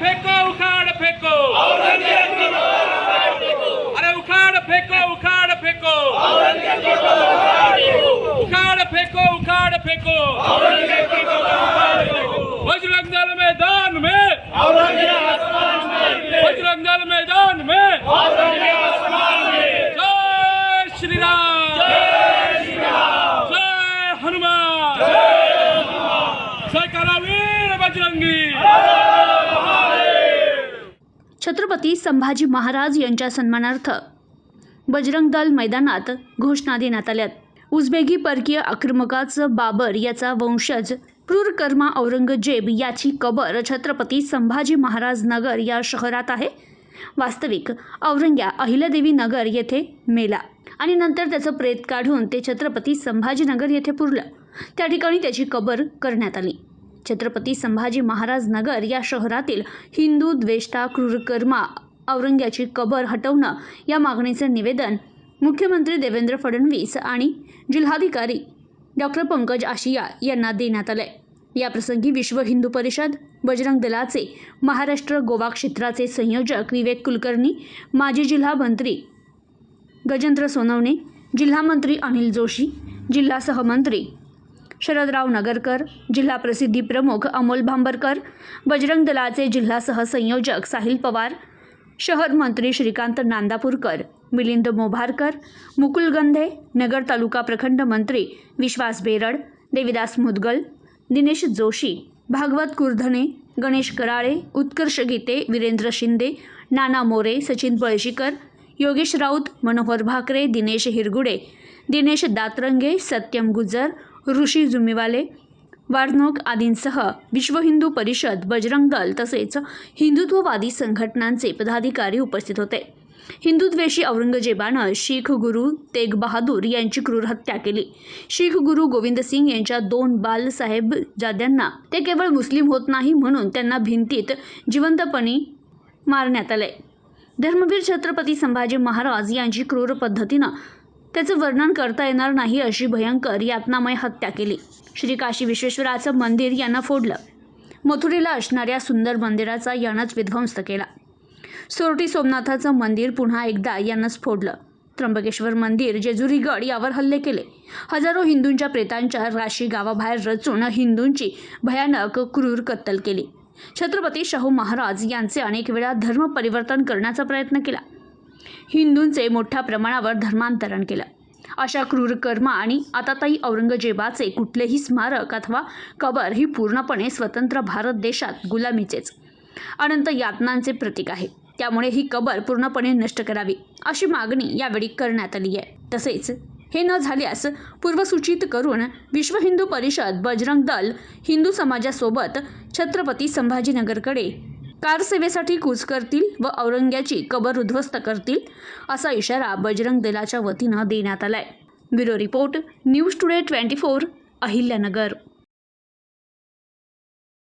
फेको उखाड़ फेको। अरे उखाड़ फेको उखाड़ फेको। उखाड़ फेको उखाड़ फेको। बजरंग दल में बजरंग दल मैदान में जय श्री राम जय हनुमान जय करावीर बजरंगी छत्रपती संभाजी महाराज यांच्या सन्मानार्थ बजरंग दल मैदानात घोषणा देण्यात आल्यात. उजबेगी परकीय आक्रमकाचं बाबर याचा वंशज क्रूर कर्मा औरंगजेब याची कबर छत्रपती संभाजी महाराज नगर या शहरात आहे. वास्तविक औरंग्या अहिल्यादेवी नगर येथे मेला आणि नंतर त्याचं प्रेत काढून ते छत्रपती संभाजीनगर येथे पुरलं. त्या ठिकाणी त्याची कबर करण्यात आली. छत्रपती संभाजी महाराज नगर या शहरातील हिंदू द्वेष्टा क्रूरकर्मा औरंग्याची कबर हटवणं या मागणीचं निवेदन मुख्यमंत्री देवेंद्र फडणवीस आणि जिल्हाधिकारी डॉक्टर पंकज आशिया यांना देण्यात आलंय. याप्रसंगी विश्व हिंदू परिषद बजरंग दलाचे महाराष्ट्र गोवा क्षेत्राचे संयोजक विवेक कुलकर्णी माजी जिल्हा मंत्री गजेंद्र सोनवणे जिल्हामंत्री अनिल जोशी जिल्हा सहमंत्री शरदराव नगरकर जिल्हा प्रसिद्धी प्रमुख अमोल भांबरकर बजरंग दलाचे जिल्हा सहसंयोजक साहिल पवार शहर मंत्री श्रीकांत नांदापूरकर मिलिंद मोभारकर मुकुल गंधे नगर तालुका प्रखंड मंत्री विश्वास बेरड देविदास मुदगल दिनेश जोशी भागवत कुर्धने गणेश कराळे उत्कर्ष गीते वीरेंद्र शिंदे नाना मोरे सचिन बळशीकर योगेश राऊत मनोहर भाकरे दिनेश हिरगुडे दिनेश दातरंगे सत्यम गुजर ऋषी जुमीवाले वारणोक आदींसह विश्व हिंदू परिषद बजरंग दल तसेच हिंदुत्ववादी संघटनांचे पदाधिकारी उपस्थित होते. हिंदुद्वेषी औरंगजेबानं शीख गुरु तेग बहादूर यांची क्रूर हत्या केली. शीख गुरु गोविंद सिंग यांच्या दोन बालसाहेब जाद्यांना ते केवळ मुस्लिम होत नाही म्हणून त्यांना भिंतीत जिवंतपणी मारण्यात आले. धर्मवीर छत्रपती संभाजी महाराज यांची क्रूर पद्धतीनं त्याचं वर्णन करता येणार नाही अशी भयंकर यातनामय हत्या केली. श्री काशी विश्वेश्वराचं मंदिर यांना फोडलं. मथुरेला असणाऱ्या सुंदर मंदिराचा यानंच विध्वंस केला. सोरटी सोमनाथाचं मंदिर पुन्हा एकदा यानंच फोडलं. त्र्यंबकेश्वर मंदिर जेजुरीगड यावर हल्ले केले. हजारो हिंदूंच्या प्रेतांच्या राशी गावाबाहेर रचून हिंदूंची भयानक क्रूर कत्तल केली. छत्रपती शाहू महाराज यांचे अनेक वेळा धर्म परिवर्तन करण्याचा प्रयत्न केला. हिंदूंचे मोठ्या प्रमाणावर धर्मांतरण केलं. अशा क्रूर कर्म आणि आताताई औरंगजेबाचे कुठलेही स्मारक अथवा कबर ही पूर्णपणे स्वतंत्र भारत देशात गुलामीचेच. अनंत यातनांचे प्रतीक आहे. त्यामुळे ही कबर पूर्णपणे नष्ट करावी अशी मागणी यावेळी करण्यात आली आहे. तसेच हे न झाल्यास पूर्वसूचित करून विश्व हिंदू परिषद बजरंग दल हिंदू समाजासोबत छत्रपती संभाजीनगरकडे कारसेवेसाठी कूच करतील व औरंग्याची कबर उद्ध्वस्त करतील असा इशारा बजरंग दलाच्या वतीनं देण्यात आलाय. Bureau report news today twenty four Ahilyanagar.